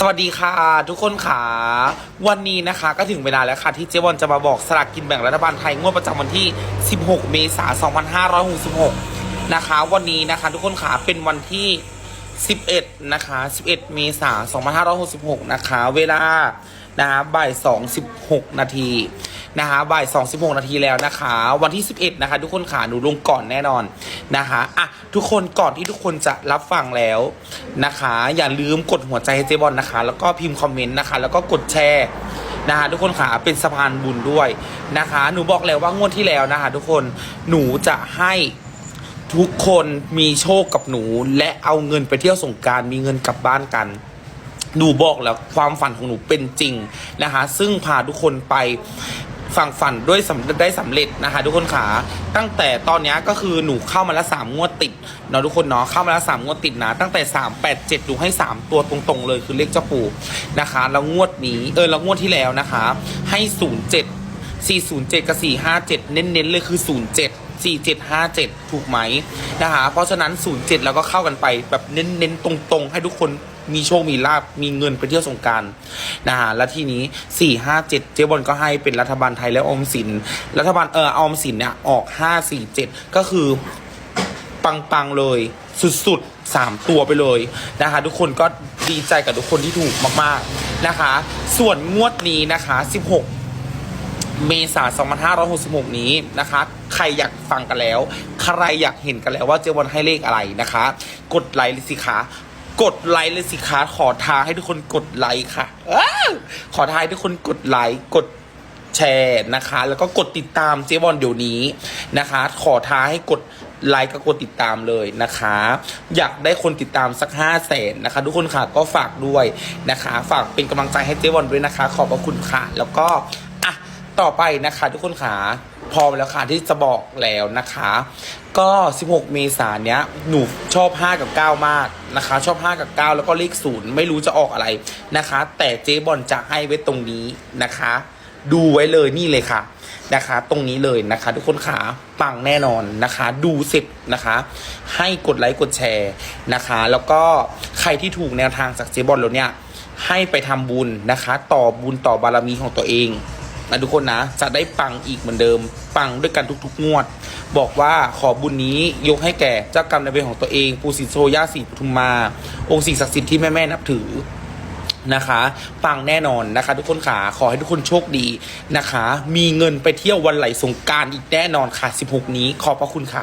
สวัสดีค่ะ ทุกคนค่ะ วันนี้นะคะก็ถึงเวลาแล้วค่ะ ที่เจ๊บอลจะมาบอกสลากกินแบ่งรัฐบาลไทยงวดประจำวันที่ 16 เมษายน 2566 นะคะ วันนี้นะคะ ทุกคนค่ะเป็นวันที่ 11 นะคะ 11 เมษายน 2566 นะคะ เวลานะคะบ่าย 2 16 นาที นะคะบ่าย2 16นาทีแล้วนะคะ วันที่11นะคะ ทุกคนค่ะหนูลงก่อนแน่นอนนะคะอะทุกคนก่อนที่ทุกคนจะรับฟังแล้วนะคะ อย่าลืมกดหัวใจให้เจ๊บอลนะคะ แล้วก็พิมพ์คอมเมนต์นะคะ แล้วก็กดแชร์นะคะทุกคนค่ะเป็นสะพานบุญด้วยนะคะ หนูบอกแล้วว่างวดที่แล้วนะคะ ทุกคนหนูจะให้ทุกคนมีโชคกับหนู และเอาเงินไปเที่ยวสงการมีเงินกลับบ้านกันหนูบอกแล้วความฝันของหนูเป็นจริงนะคะ ซึ่งพาทุกคนไป ฝั่งฝันด้วยสำได้สำเร็จนะคะ ทุกคนขาตั้งแต่ตอนนี้ก็คือหนูเข้ามาแล้วสามงวดติดเนาะทุกคนเนาะเข้ามาแล้วสามงวดติดนะ ตั้งแต่สามแปดเจ็ดหนูให้สามตัวตรงๆเลยคือเลขเจ้าปู่นะคะ แล้วงวดนี้เออแล้วงวดที่แล้วนะคะ ให้ศูนย์เจ็ด407กับ457เน้นๆเลยคือ07 4757 ถูกไหมนะคะเพราะฉะนั้น 07 แล้วก็เข้ากันไปแบบเน้นๆ ตรงๆ ให้ทุกคนมีโชค มีลาบมีเงินไปเที่ยวสงการนะฮะ แล้วทีนี้ 457 เจ๊บอลก็ให้เป็นรัฐบาลไทยและออมสิน รัฐบาลเออออมสินเนี่ยออก 547 ก็คือปัง ๆ เลยสุด ๆ 3 ตัวไปเลยนะคะ ทุกคนก็ดีใจกับทุกคนที่ถูกมาก ๆ นะคะ ส่วนงวดนี้นะคะ 16 เมษายน2566 นี้นะคะ ใครอยากฟังกันแล้ว ใครอยากเห็นกันแล้วว่าเจวันให้เลขอะไรนะคะ กดไลค์เลยสิคะกดไลค์เลยสิคะขอท้าให้ทุกคนกดไลค์ค่ะอขอท้าให้ทุกคนกดไลค์กดแชร์นะคะ แล้วก็กดติดตามเจวอนเดี๋ยวนี้นะคะ ขอท้าให้กดไลค์กับกดติดตามเลยนะคะ อยากได้คนติดตามสักห้าแสนนะคะ ทุกคนค่ะก็ฝากด้วยนะคะ ฝากเป็นกำลังใจให้เจวอนด้วยนะคะ ขอบพระคุณค่ะ แล้วก็ ต่อไปนะคะ ทุกคนขาพร้อมแล้วค่ะที่จะบอกแล้วนะคะ ก็ 16 เมษายนเนี้ยหนูชอบ 5 กับ 9 มากนะคะ ชอบ 5 กับ 9 แล้วก็เลขศูนย์ไม่รู้จะออกอะไรนะคะ แต่เจ๊บอลจะให้ไว้ตรงนี้นะคะ ดูไว้เลยนี่เลยค่ะนะคะ ตรงนี้เลยนะคะ ทุกคนขาปังแน่นอนนะคะ ดูเสร็จนะคะ ให้กดไลค์กดแชร์นะคะ แล้วก็ใครที่ถูกแนวทางจากเจ๊บอลแล้วเนี่ยให้ไปทำบุญนะคะ ต่อบุญต่อบารมีของตัวเอง นะทุกคนนะ จะได้ปังอีกเหมือนเดิม ปังด้วยกันทุกๆ งวด บอกว่าขอบุญนี้ยกให้แก่เจ้ากรรมนายเวรของตัวเอง ปูสีโซย่าสีปทุมมา องค์สิ่งศักดิ์สิทธิ์ที่แม่แม่นับถือนะคะปังแน่นอนนะคะ ทุกคนขาขอให้ทุกคนโชคดีนะคะ มีเงินไปเที่ยววันไหลสงการอีกแน่นอนค่ะ 16 นี้ขอบพระคุณค่ะ